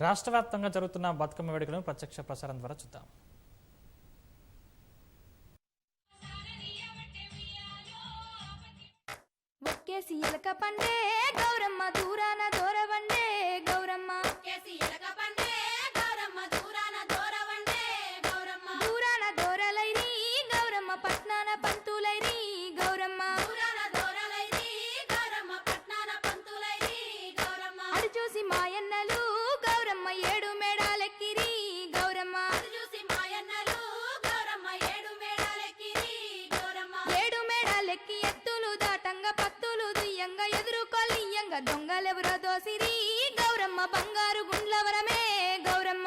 రాష్ట్ర వ్యాప్తంగా జరుగుతున్న బతుకమ్మ వేడుకలను ప్రత్యక్ష ప్రసారం ద్వారా చూద్దాం. పండే గౌరమ్మ దూరాన దూరవండే గౌరమ్మ. ఎదురుకొల్లియంగా దొంగలెవరో దోసిరి? గౌరమ్మ బంగారు గుండ్లవరమే గౌరమ్మ.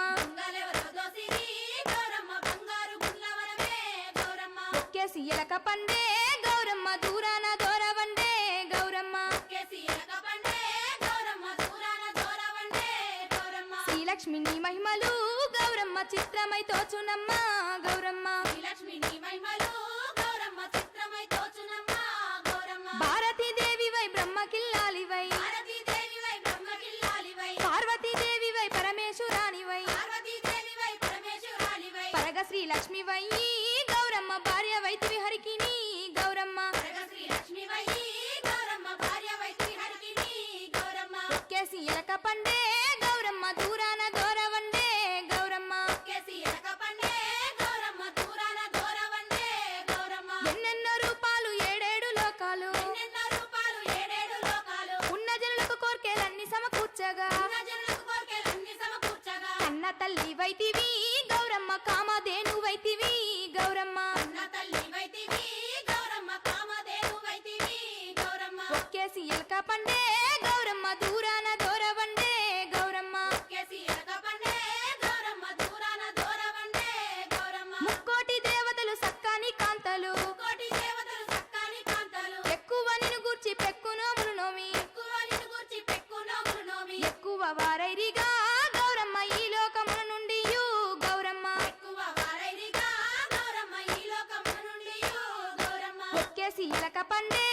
ఎలక పండే గౌరమ్మ దూరాన దూరవండే గౌరమ్మ. కేసి ఎలక పండే గౌరమ్మ దూరాన దూరవండే గౌరమ్మ. శ్రీలక్ష్మి నీ మహిమలు గౌరమ్మ చిత్రమై తోచునమ్మ గౌరమ్మ. శ్రీలక్ష్మి నీ మహిమలు పరమేశ్వరాలివై ఒక్కేసి ఎలక పండే గౌరమ్మ దూరాన దూరవండే గౌరమ్మ. గౌరమ్మ దూరాన దూరవండే గౌరమ్మ. ముక్కోటి దేవతలు సక్కాని కాంతలు. దేవతలు సక్కాని కాంతలు. ఎక్కువ నిన్ను గూర్చి ఎక్కువ నిన్ను గూర్చి ఎక్కువ వారైరిగా గౌరమ్మ ఈ లోకముల నుండి గౌరమ్మ. ఎక్కువ వారైరిగా గౌరమ్మ ఈ లోకము నుండి గౌరమ్మ. పండే